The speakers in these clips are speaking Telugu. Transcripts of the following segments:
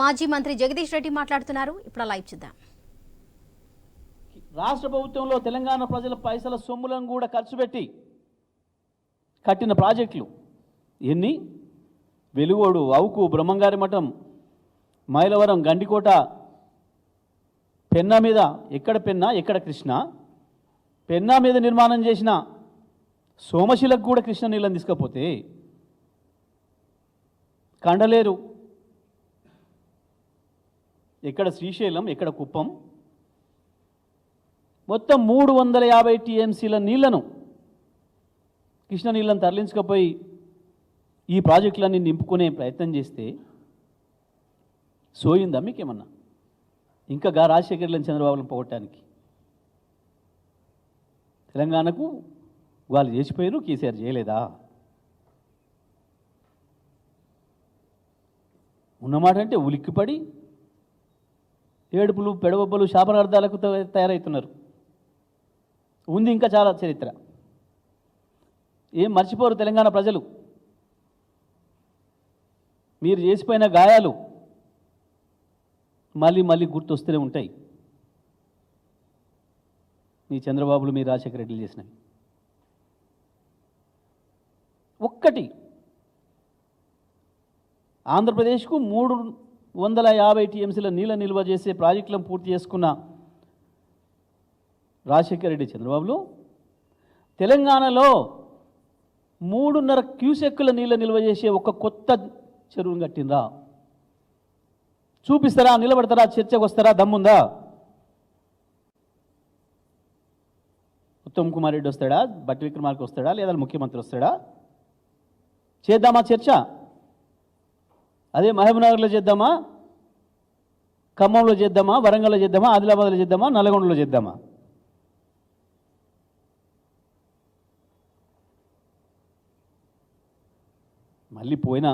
మాజీ మంత్రి జగదీష్ రెడ్డి మాట్లాడుతున్నారు. ఇప్పుడు లైవ్ చూద్దాం. రాష్ట్ర ప్రభుత్వంలో తెలంగాణ ప్రజల పైసల సొమ్ములను కూడా ఖర్చు పెట్టి కట్టిన ప్రాజెక్టులు ఎన్ని? వెలుగోడు అవుకు బ్రహ్మంగారి మఠం మైలవరం గండికోట పెన్నా మీద ఎక్కడ పెన్నా ఎక్కడ కృష్ణ? పెన్నా మీద నిర్మాణం చేసిన సోమశిలకు కూడా కృష్ణ నీళ్ళని తీసుకపోతే కండలేరు. ఎక్కడ శ్రీశైలం ఎక్కడ కుప్పం? మొత్తం మూడు వందల యాభై టీఎంసీల నీళ్ళను కృష్ణ నీళ్ళను తరలించకపోయి ఈ ప్రాజెక్టులన్నీ నింపుకునే ప్రయత్నం చేస్తే సోయిందా మీకేమన్నా? ఇంకా గా రాజశేఖర్లను చంద్రబాబులను పోగొట్టడానికి. తెలంగాణకు వాళ్ళు చేసిపోయారు కేసీఆర్ చేయలేదా? ఉన్నమాట అంటే ఉలిక్కిపడి ఏడుపులు పెడబొబ్బలు శాపనార్థాలకు తయారవుతున్నారు ఉంది ఇంకా చాలా చరిత్ర. ఏం మర్చిపోరు తెలంగాణ ప్రజలు. మీరు చేసిపోయిన గాయాలు మళ్ళీ మళ్ళీ గుర్తొస్తూనే ఉంటాయి. మీ చంద్రబాబులు మీ రాజశేఖర రెడ్డిలు చేసినవి. ఒక్కటి ఆంధ్రప్రదేశ్కు మూడు వందల యాభై టీఎంసీల నీళ్ళ నిల్వ చేసే ప్రాజెక్టులను పూర్తి చేసుకున్న రాజశేఖర రెడ్డి చంద్రబాబులు తెలంగాణలో మూడున్నర క్యూసెక్కుల నీళ్ళ నిల్వ చేసే ఒక కొత్త చెరువును కట్టిందా చూపిస్తారా నిలబడతారా చర్చకు వస్తారా దమ్ముందా? ఉత్తమ్ కుమార్ రెడ్డి వస్తాడా బట్టి విక్రమార్క వస్తాడా లేదా ముఖ్యమంత్రి వస్తాడా? చేద్దామా చర్చ? అదే మహబూబ్నగర్లో చేద్దామా? ఖమ్మంలో చేద్దామా? వరంగల్లో చేద్దామా? ఆదిలాబాద్లో చేద్దామా? నల్గొండలో చేద్దామా? మళ్ళీ పోయిన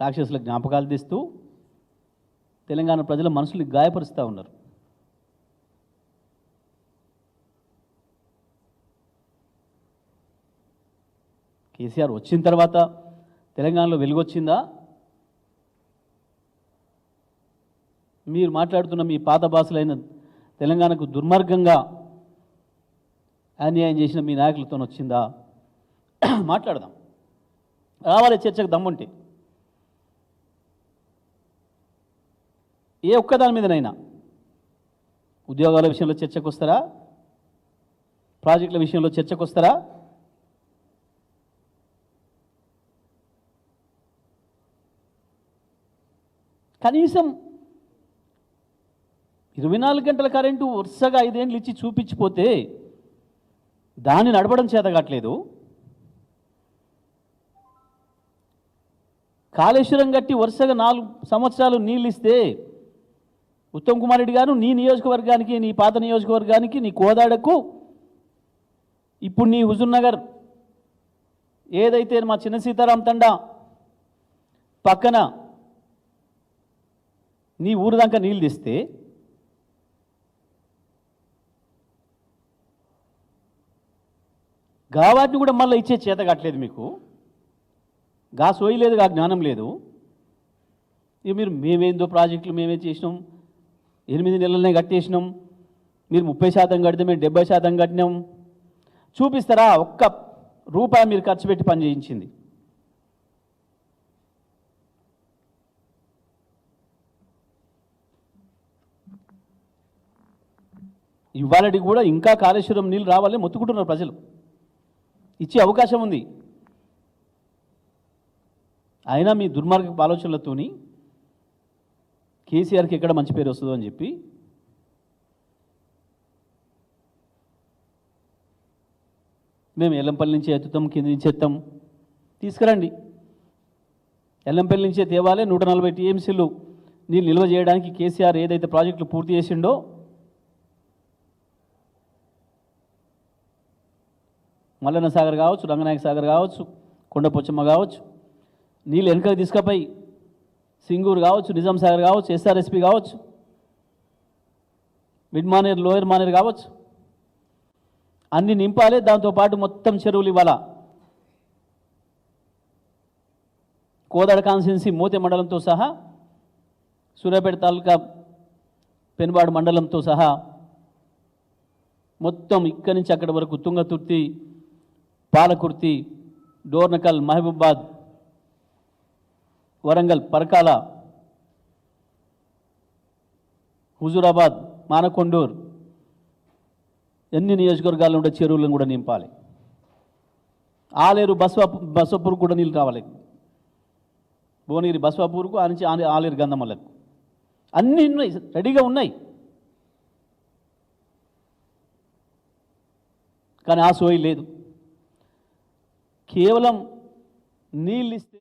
రాక్షసుల జ్ఞాపకాలు తీస్తూ తెలంగాణ ప్రజల మనసులు గాయపరుస్తూ ఉన్నారు. కేసీఆర్ వచ్చిన తర్వాత తెలంగాణలో వెలుగొచ్చిందా? మీరు మాట్లాడుతున్న మీ పాత భాషలైన తెలంగాణకు దుర్మార్గంగా అన్యాయం చేసిన మీ నాయకులతో వచ్చిందా? మాట్లాడదాం. రావాలి చర్చకు దమ్ముంటే. ఏ ఒక్క దాని మీదనైనా ఉద్యోగాల విషయంలో చర్చకు వస్తారా ప్రాజెక్టుల విషయంలో చర్చకు వస్తారా కనీసం ఇరవై నాలుగు గంటల కరెంటు వరుసగా ఐదేళ్ళు ఇచ్చి చూపించిపోతే దాన్ని నడపడం చేత కావట్లేదు కాళేశ్వరం కట్టి వరుసగా నాలుగు సంవత్సరాలు నీళ్ళు ఇస్తే ఉత్తమ్ కుమార్ రెడ్డి గారు నీ నియోజకవర్గానికి నీ పాత నియోజకవర్గానికి నీ కోదాడకు ఇప్పుడు నీ హుజూర్నగర్ ఏదైతే మా చిన్న సీతారాం తండా పక్కన నీ ఊరు దాకా నీళ్ళు తెస్తే గావాటిని కూడా మళ్ళీ ఇచ్చే చేత కట్టలేదు మీకు. గా సోయి లేదు గా జ్ఞానం లేదు. ఇక మీరు మేమేందో ప్రాజెక్టులు మేమే చేసినాం ఎనిమిది నెలలనే కట్టేసినాం మీరు ముప్పై శాతం కడితే మేము డెబ్బై శాతం కట్టినాం. చూపిస్తారా ఒక్క రూపాయి మీరు ఖర్చు పెట్టి పని చేయించింది. ఇవాళకి కూడా ఇంకా కాళేశ్వరం నీళ్ళు రావాలని మొత్తుకుంటున్నారు ప్రజలు. ఇచ్చే అవకాశం ఉంది. అయినా మీ దుర్మార్గపు ఆలోచనలతోని కేసీఆర్కి ఎక్కడ మంచి పేరు వస్తుందో అని చెప్పి మేము ఎల్లంపల్లి నుంచి ఎత్తుతాం కింద నుంచి ఎత్తాం. తీసుకురండి. ఎల్లంపల్లి నుంచే తేవాలి నూట నలభై టీఎంసీలు నీళ్ళు నిల్వ చేయడానికి కేసీఆర్ ఏదైతే ప్రాజెక్టులు పూర్తి చేసిండో మల్లన్న సాగర్ కావచ్చు రంగనాయక సాగర్ కావచ్చు కొండపోచమ్మ కావచ్చు నీళ్ళు వెనుకకు తీసుకుపోయి సింగూరు కావచ్చు నిజాం సాగర్ కావచ్చు ఎస్ఆర్ఎస్పి కావచ్చు మిడ్ మానేర్ లోయర్ మానేర్ కావచ్చు అన్ని నింపాలి దాంతోపాటు మొత్తం చెరువులు ఇవ్వాలా. కోదాడ కాన్స్టిట్యున్సీ మోతే మండలంతో సహా సూర్యాపేట తాలూకా పెనుబాడు మండలంతో సహా మొత్తం ఇక్కడి నుంచి అక్కడి వరకు తుంగతుర్తి పాలకుర్తి డోర్నకల్ మహబూబాద్ వరంగల్ పరకాల హుజూరాబాద్ మానకొండూర్ ఎన్ని నియోజకవర్గాల్లో ఉండే చెరువులను కూడా నింపాలి. ఆలేరు బస్వా బస్వపూర్ కూడా నీళ్ళు రావాలి. భువనగిరి బస్వాపూర్కు ఆ నుంచి ఆలేరు గంధమల్లకు. అన్నీ ఉన్నాయి రెడీగా ఉన్నాయి. కానీ ఆ సోయి లేదు. కేవలం నీళ్ళు ఇస్తే